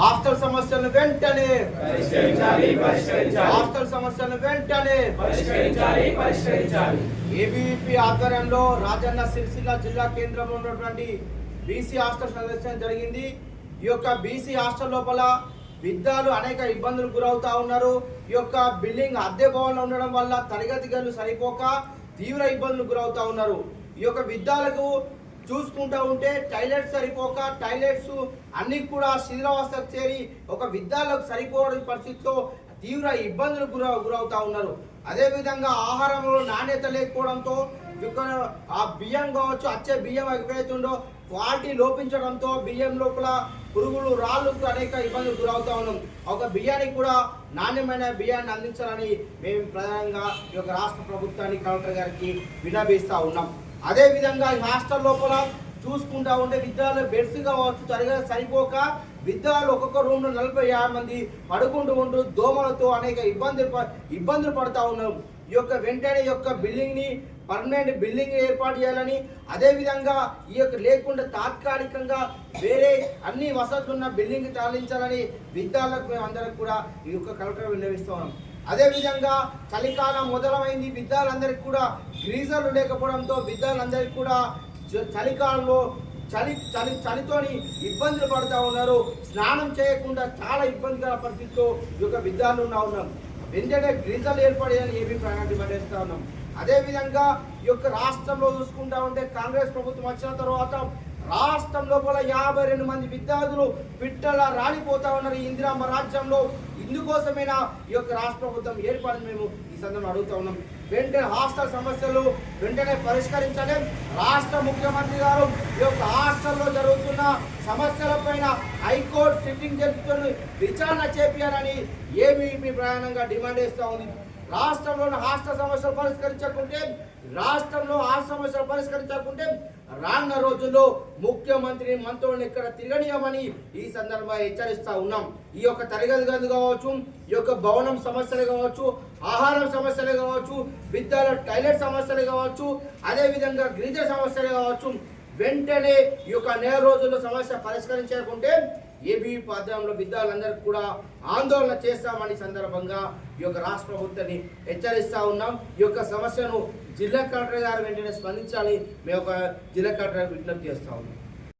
Hostel సమస్యలను వెంటనే పరిష్కరించాలి పరిష్కరించాలి. హాస్టల్ సమస్యలను వెంటనే పరిష్కరించాలి పరిష్కరించాలి. ఏబీవీపీ ఆధ్వర్యంలో రాజన్న సిరిసిల్ల జిల్లా కేంద్రంలో ఉన్నటువంటి బీసీ హాస్టల్ సందర్శన జరిగింది. ఈ యొక్క బీసీ హాస్టల్ లోపల విద్యార్థులు అనేక ఇబ్బందులు గురవుతా ఉన్నారు. ఈ యొక్క బిల్డింగ్ అద్దె భవనంలో ఉండడం వల్ల తరగతి గదులు సరిపోక తీవ్ర ఇబ్బందులు గురవుతా ఉన్నారు. ఈ యొక్క విద్యార్థులకు చూసుకుంటూ ఉంటే టైలెట్స్ సరిపోక టైలెట్స్ అన్ని కూడా శిథిలావస్థకు చేరి ఒక విద్యార్థులకు సరిపోవడం పరిస్థితిలో తీవ్ర ఇబ్బందులు గుర గురవుతూ ఉన్నారు. అదేవిధంగా ఆహారంలో నాణ్యత లేకపోవడంతో ఆ బియ్యం కావచ్చు వచ్చే బియ్యం ఎక్కడైతుండో క్వాలిటీ లోపించడంతో బియ్యం లోపల పురుగులు రాళ్ళు అనేక ఇబ్బందులు గురవుతూ ఉన్నాం. ఒక బియ్యానికి కూడా నాణ్యమైన బియ్యాన్ని అందించాలని మేము ప్రధానంగా ఈ యొక్క రాష్ట్ర ప్రభుత్వాన్ని కలెక్టర్ గారికి విన్నవిస్తూ ఉన్నాం. అదే విధంగా ఈ హాస్టల్ లోపల చూసుకుంటా ఉంటే విద్యార్థులు బెడ్స్ కావచ్చు సరిగా సరిపోక విద్యార్థులు ఒక్కొక్క రూమ్లో నలభై ఆరు మంది పడుకుంటూ ఉంటూ దోమలతో అనేక ఇబ్బందులు ఇబ్బందులు పడతా ఉన్నారు ఈ యొక్క వెంటనే యొక్క బిల్డింగ్ని పర్మనెంట్ బిల్డింగ్ ఏర్పాటు చేయాలని అదే విధంగా ఈ యొక్క లేకుండా తాత్కాలికంగా వేరే అన్ని వసతులు ఉన్న బిల్డింగ్ తరలించాలని విద్యార్థులకు మేము అందరం కూడా ఈ యొక్క కలెక్టర్ విన్నవిస్తూ ఉన్నాం. అదేవిధంగా చలికాలం మొదలమైంది. విద్యార్థులందరికీ కూడా గ్రీజర్లు లేకపోవడంతో విద్యార్థులందరికీ కూడా చ- చలికాలంలో చలి చలి చలితోని ఇబ్బందులు పడుతూ ఉన్నారు. స్నానం చేయకుండా చాలా ఇబ్బందికర పరిస్థితితో ఈ యొక్క విద్యార్థులు ఉన్నాం వెంటనే గ్రీజర్లు ఏర్పడేయాలని ఏపీ ప్రయాణం ఉన్నాం. అదేవిధంగా ఈ యొక్క రాష్ట్రంలో చూసుకుంటా ఉంటే కాంగ్రెస్ ప్రభుత్వం వచ్చిన తర్వాత రాష్ట్రం లోపల యాభై రెండు మంది విద్యార్థులు పిట్టల రాలిపోతా ఉన్నారు ఈ ఇందిరామ రాజ్యంలో. ఇందుకోసమైనా ఈ యొక్క రాష్ట్ర ప్రభుత్వం ఏర్పాటు మేము ఈ సందర్భంలో అడుగుతా ఉన్నాం. వెంటనే హాస్టల్ సమస్యలు వెంటనే పరిష్కరించాలి. రాష్ట్ర ముఖ్యమంత్రి గారు ఈ యొక్క హాస్టల్లో జరుగుతున్న సమస్యలపైన హైకోర్టు సిట్టింగ్ జడ్జితో విచారణ చేపియాలని ఏబీపీ ప్రయాణంగా డిమాండ్ చేస్తూ ఉంది. రాష్ట్రంలోని హాస్టల్ సమస్యలు పరిష్కరించకుంటే రాష్ట్రంలో ఆ సమస్యలు పరిష్కరించకుంటే రానున్న రోజుల్లో ముఖ్యమంత్రి మంత్రులను ఇక్కడ తిరగనీయమని ఈ సందర్భంగా హెచ్చరిస్తా ఉన్నాం. ఈ యొక్క తరగతి గది కావచ్చు ఈ యొక్క భవనం సమస్యలు కావచ్చు ఆహారం సమస్యలు కావచ్చు విద్యాలయ టాయిలెట్ సమస్యలు కావచ్చు అదేవిధంగా గిరిజ సమస్యలు కావచ్చు వెంటనే ఈ యొక్క నెల రోజుల్లో సమస్య పరిష్కరించకుంటే ఏబీ పాద్రంలో విద్యార్థులందరికీ కూడా ఆందోళన చేస్తామని సందర్భంగా ఈ యొక్క రాష్ట్ర ప్రభుత్వాన్ని హెచ్చరిస్తా ఉన్నాం. ఈ యొక్క సమస్యను జిల్లా కలెక్టర్ గారు వెంటనే స్పందించాలని మేము ఒక జిల్లా కలెక్టర్ విజ్ఞప్తి చేస్తా ఉన్నాం.